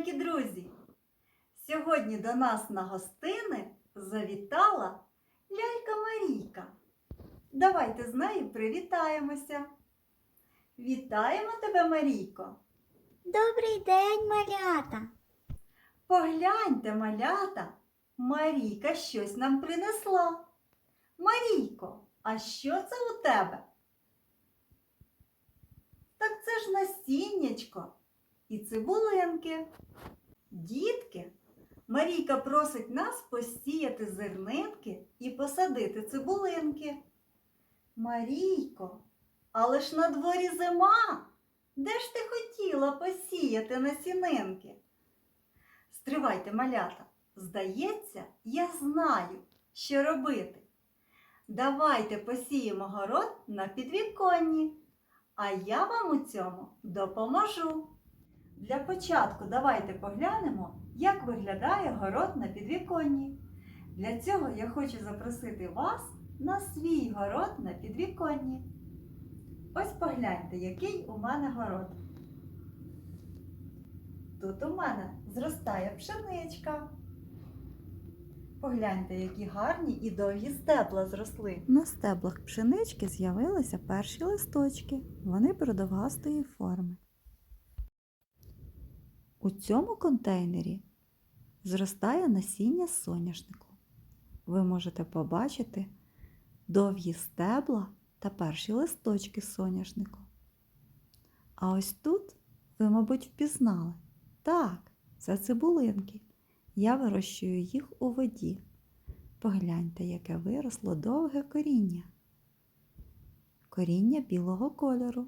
маленькі друзі! Сьогодні до нас на гостини завітала лялька Марійка. Давайте з нею привітаємося. Вітаємо тебе, Марійко! Добрий день, малята. Погляньте, малята, Марійка щось нам принесла. Марійко, а що це у тебе? Так це ж насіннячко і цибулинки. Дітки, Марійка просить нас посіяти зернинки і посадити цибулинки. Марійко, але ж на дворі зима. Де ж ти хотіла посіяти насінинки? Стривайте, малята. Здається, я знаю, що робити. Давайте посіємо город на підвіконні, а я вам у цьому допоможу. Для початку давайте поглянемо, як виглядає город на підвіконні. Для цього я хочу запросити вас на свій город на підвіконні. Ось погляньте, який у мене город. Тут у мене зростає пшеничка. Погляньте, які гарні і довгі стебла зросли. На стеблах пшенички з'явилися перші листочки. Вони продовгастої форми. У цьому контейнері зростає насіння соняшнику. Ви можете побачити довгі стебла та перші листочки соняшнику. А ось тут ви, мабуть, впізнали. Так, це цибулинки. Я вирощую їх у воді. Погляньте, яке виросло довге коріння. Коріння білого кольору.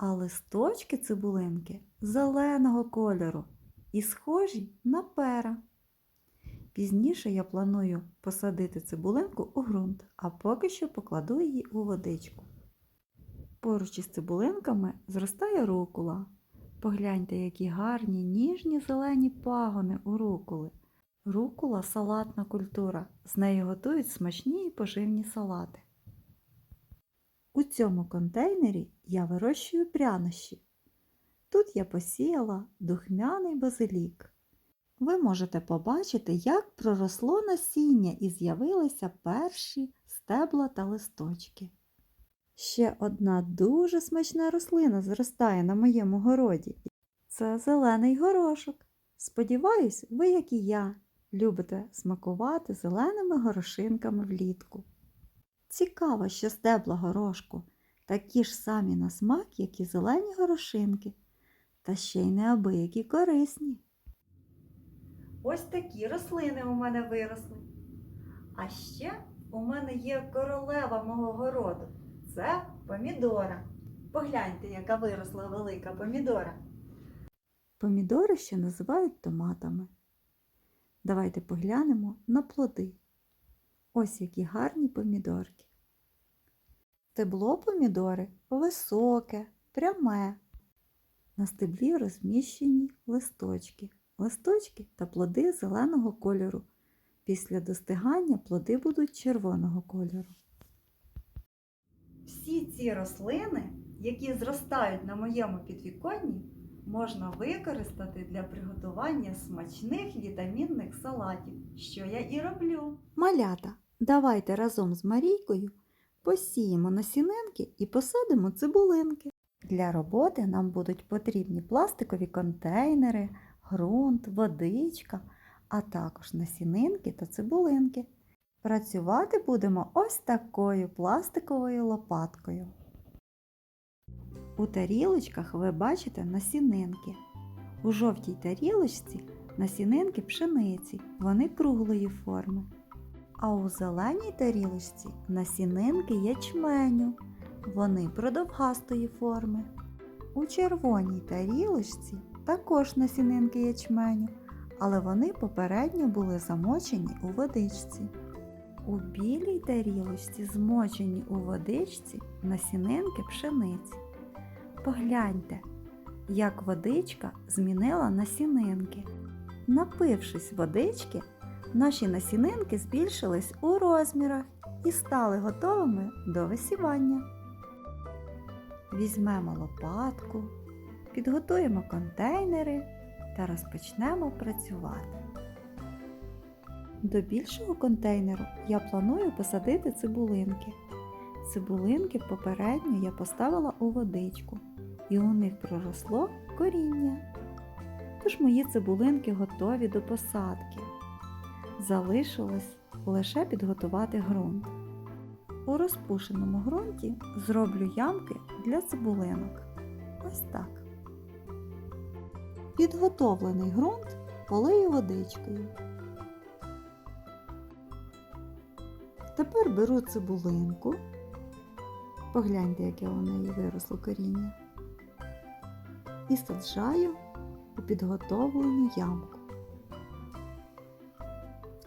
А листочки цибулинки зеленого кольору і схожі на пера. Пізніше я планую посадити цибулинку у ґрунт, а поки що покладу її у водичку. Поруч із цибулинками зростає рукула. Погляньте, які гарні ніжні зелені пагони у рукули. Рукула салатна культура. З нею готують смачні і поживні салати. У цьому контейнері я вирощую прянощі. Тут я посіяла духмяний базилік. Ви можете побачити, як проросло насіння і з'явилися перші стебла та листочки. Ще одна дуже смачна рослина зростає на моєму городі. Це зелений горошок. Сподіваюсь, ви, як і я, любите смакувати зеленими горошинками влітку. Цікаво, що стебла горошку такі ж самі на смак, як і зелені горошинки, та ще й неабиякі корисні. Ось такі рослини у мене виросли. А ще у мене є королева мого городу. Це помідора. Погляньте, яка виросла велика помідора. Помідори ще називають томатами. Давайте поглянемо на плоди. Ось які гарні помідорки. Стебло помідори високе, пряме. На стеблі розміщені листочки. Листочки та плоди зеленого кольору. Після достигання плоди будуть червоного кольору. Всі ці рослини, які зростають на моєму підвіконні, можна використати для приготування смачних вітамінних салатів, що я і роблю. Малята, давайте разом з Марійкою посіємо насінинки і посадимо цибулинки. Для роботи нам будуть потрібні пластикові контейнери, ґрунт, водичка, а також насінинки та цибулинки. Працювати будемо ось такою пластиковою лопаткою. У тарілочках ви бачите насінинки. У жовтій тарілочці насінинки пшениці, вони круглої форми. А у зеленій тарілочці насінинки ячменю, вони продовгастої форми. У червоній тарілочці також насінинки ячменю, але вони попередньо були замочені у водичці. У білій тарілочці, змочені у водичці, насінинки пшениці. Погляньте, як водичка змінила насінинки. Напившись водички, наші насінинки збільшились у розмірах і стали готовими до висівання. Візьмемо лопатку, підготуємо контейнери та розпочнемо працювати. До більшого контейнеру я планую посадити цибулинки. Цибулинки попередньо я поставила у водичку, і у них проросло коріння. Тож мої цибулинки готові до посадки. Залишилось лише підготувати ґрунт. У розпушеному ґрунті зроблю ямки для цибулинок. Ось так. Підготовлений ґрунт полию водичкою. Тепер беру цибулинку. Погляньте, яке у неї виросло коріння. І саджаю у підготовлену ямку.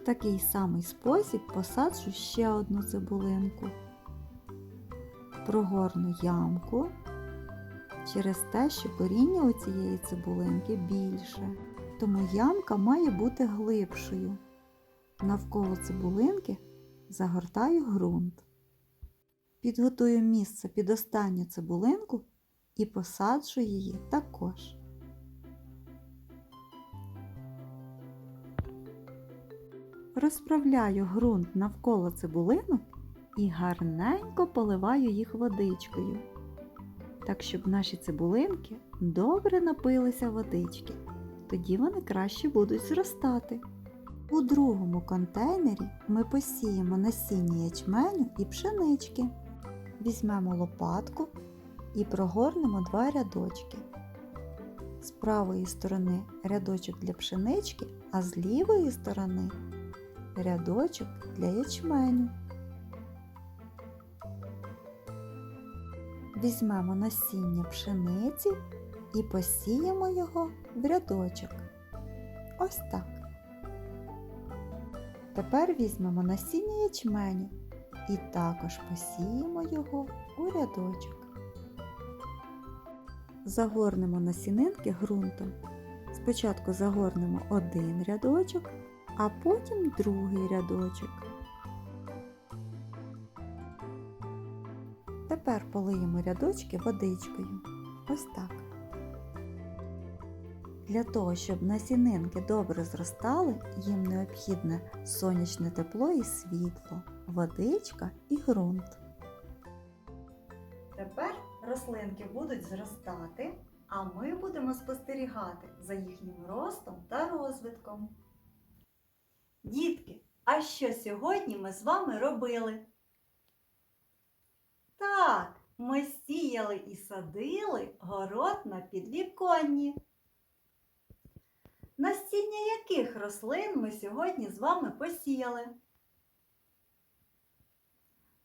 В такий самий спосіб посаджу ще одну цибулинку. Прогорну ямку через те, що коріння у цієї цибулинки більше, тому ямка має бути глибшою. Навколо цибулинки загортаю ґрунт. Підготую місце під останню цибулинку і посаджу її також. Розправляю ґрунт навколо цибулинок і гарненько поливаю їх водичкою, так щоб наші цибулинки добре напилися водички. Тоді вони краще будуть зростати. У другому контейнері ми посіємо насіння ячменю і пшенички. Візьмемо лопатку і прогорнемо два рядочки. З правої сторони рядочок для пшенички, а з лівої сторони рядочок для ячменю. Візьмемо насіння пшениці і посіємо його в рядочок. Ось так. Тепер візьмемо насіння ячменю і також посіємо його у рядочок. Загорнемо насінинки ґрунтом. Спочатку загорнемо один рядочок, а потім другий рядочок. Тепер полиємо рядочки водичкою. Ось так. Для того, щоб насінинки добре зростали, їм необхідне сонячне тепло і світло, водичка і ґрунт. Тепер рослинки будуть зростати, а ми будемо спостерігати за їхнім ростом та розвитком. Дітки, а що сьогодні ми з вами робили? Так, ми сіяли і садили город на підвіконні. Насіння яких рослин ми сьогодні з вами посіяли?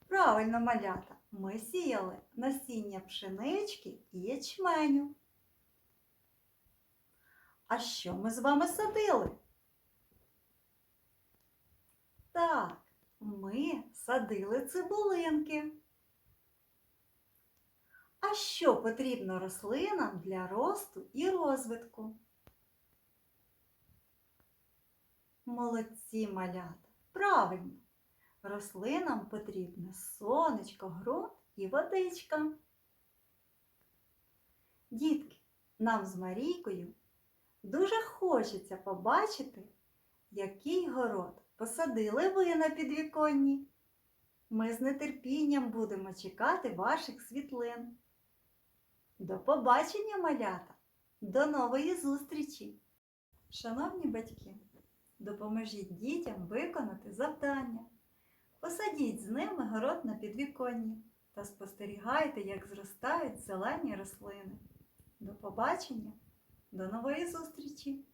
Правильно, малята, ми сіяли насіння пшенички і ячменю. А що ми з вами садили? Так, ми садили цибулинки. А що потрібно рослинам для росту і розвитку? Молодці малята! Правильно! Рослинам потрібне сонечко, ґрунт і водичка. Дітки, нам з Марійкою дуже хочеться побачити, який город посадили ви на підвіконні. Ми з нетерпінням будемо чекати ваших світлин. До побачення, малята! До нової зустрічі! Шановні батьки, допоможіть дітям виконати завдання. Посадіть з ними город на підвіконні та спостерігайте, як зростають зелені рослини. До побачення, до нової зустрічі!